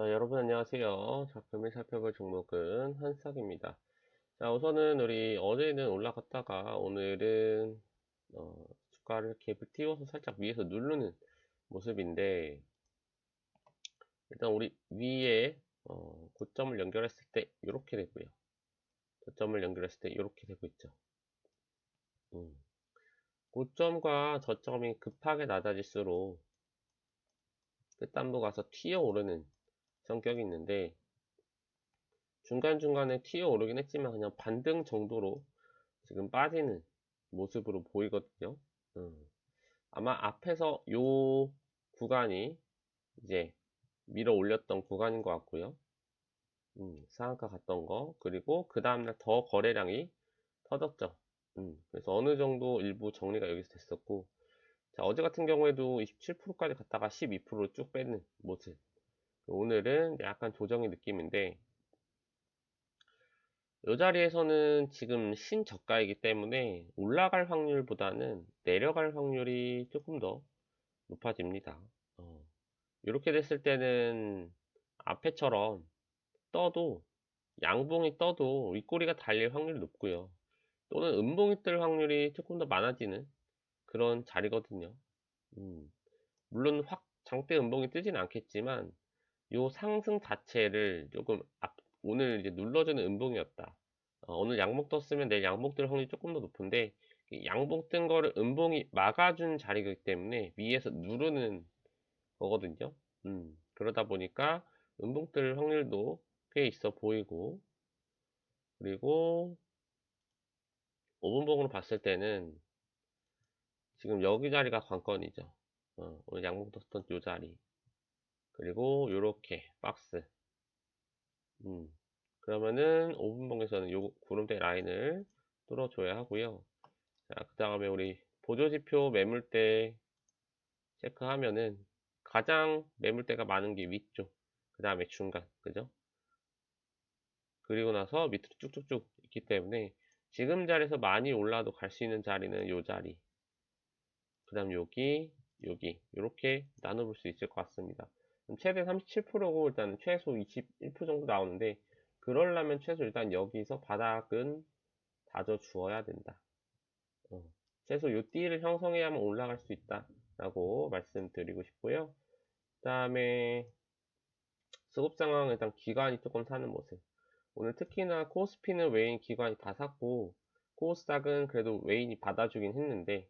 자, 여러분 안녕하세요. 자, 금일 살펴볼 종목은 한싹입니다. 자, 우선은 우리 어제는 올라갔다가 오늘은 어, 주가를 갭을 띄워서 살짝 위에서 누르는 모습인데 일단 우리 위에 어, 고점을 연결했을 때 이렇게 되고요. 저점을 연결했을 때 이렇게 되고 있죠. 음. 고점과 저점이 급하게 낮아질수록 끝단도 가서 튀어 오르는 성격이 있는데 중간중간에 튀어 오르긴 했지만 그냥 반등 정도로 지금 빠지는 모습으로 보이거든요. 음. 아마 앞에서 요 구간이 이제 밀어 올렸던 구간인 것 같고요. 음, 상한가 갔던 거 그리고 그 다음날 더 거래량이 터졌죠. 음, 그래서 어느 정도 일부 정리가 여기서 됐었고 자, 어제 같은 경우에도 27%까지 갔다가 12%로 쭉 빼는 모습 오늘은 약간 조정의 느낌인데 이 자리에서는 지금 신저가이기 때문에 올라갈 확률보다는 내려갈 확률이 조금 더 높아집니다. 어, 이렇게 됐을 때는 앞에처럼 떠도 양봉이 떠도 윗꼬리가 달릴 확률이 높고요. 또는 음봉이 뜰 확률이 조금 더 많아지는 그런 자리거든요. 음, 물론 확 장대 음봉이 뜨진 않겠지만 요 상승 자체를 조금 앞, 오늘 이제 눌러주는 음봉이었다. 어, 오늘 양봉 떴으면 내일 양봉 뜰 확률이 조금 더 높은데 양봉 뜬 거를 음봉이 막아준 자리이기 때문에 위에서 누르는 거거든요. 음, 그러다 보니까 음봉 뜰 확률도 꽤 있어 보이고 그리고 5분봉으로 봤을 때는 지금 여기 자리가 관건이죠. 어, 오늘 양봉 떴던 요 자리 그리고 요렇게 박스. 음, 그러면은 5분봉에서는 요 구름대 라인을 뚫어줘야 하고요. 자, 그 다음에 우리 보조지표 매물대 체크하면은 가장 매물대가 많은 게 위쪽 그 다음에 중간 그죠? 그리고 나서 밑으로 쭉쭉쭉 있기 때문에 지금 자리에서 많이 올라도 갈 수 있는 자리는 요 자리. 그 다음 여기 여기. 이렇게 나눠볼 수 있을 것 같습니다 최대 37%고 일단 최소 21% 정도 나오는데 그러려면 최소 일단 여기서 바닥은 다져 주어야 된다. 어, 최소 요 띠를 형성해야만 올라갈 수 있다 라고 말씀드리고 싶고요. 그 다음에 수급 상황 일단 기관이 조금 사는 모습 오늘 특히나 코스피는 외인 기관이 다 샀고 코스닥은 그래도 외인이 받아주긴 했는데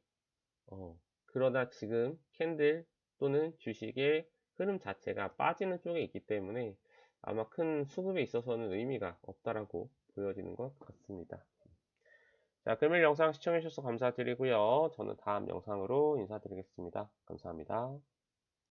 어, 그러다 지금 캔들 또는 주식의 흐름 자체가 빠지는 쪽에 있기 때문에 아마 큰 수급에 있어서는 의미가 없다라고 보여지는 것 같습니다. 자, 금일 영상 시청해주셔서 감사드리고요. 저는 다음 영상으로 인사드리겠습니다. 감사합니다.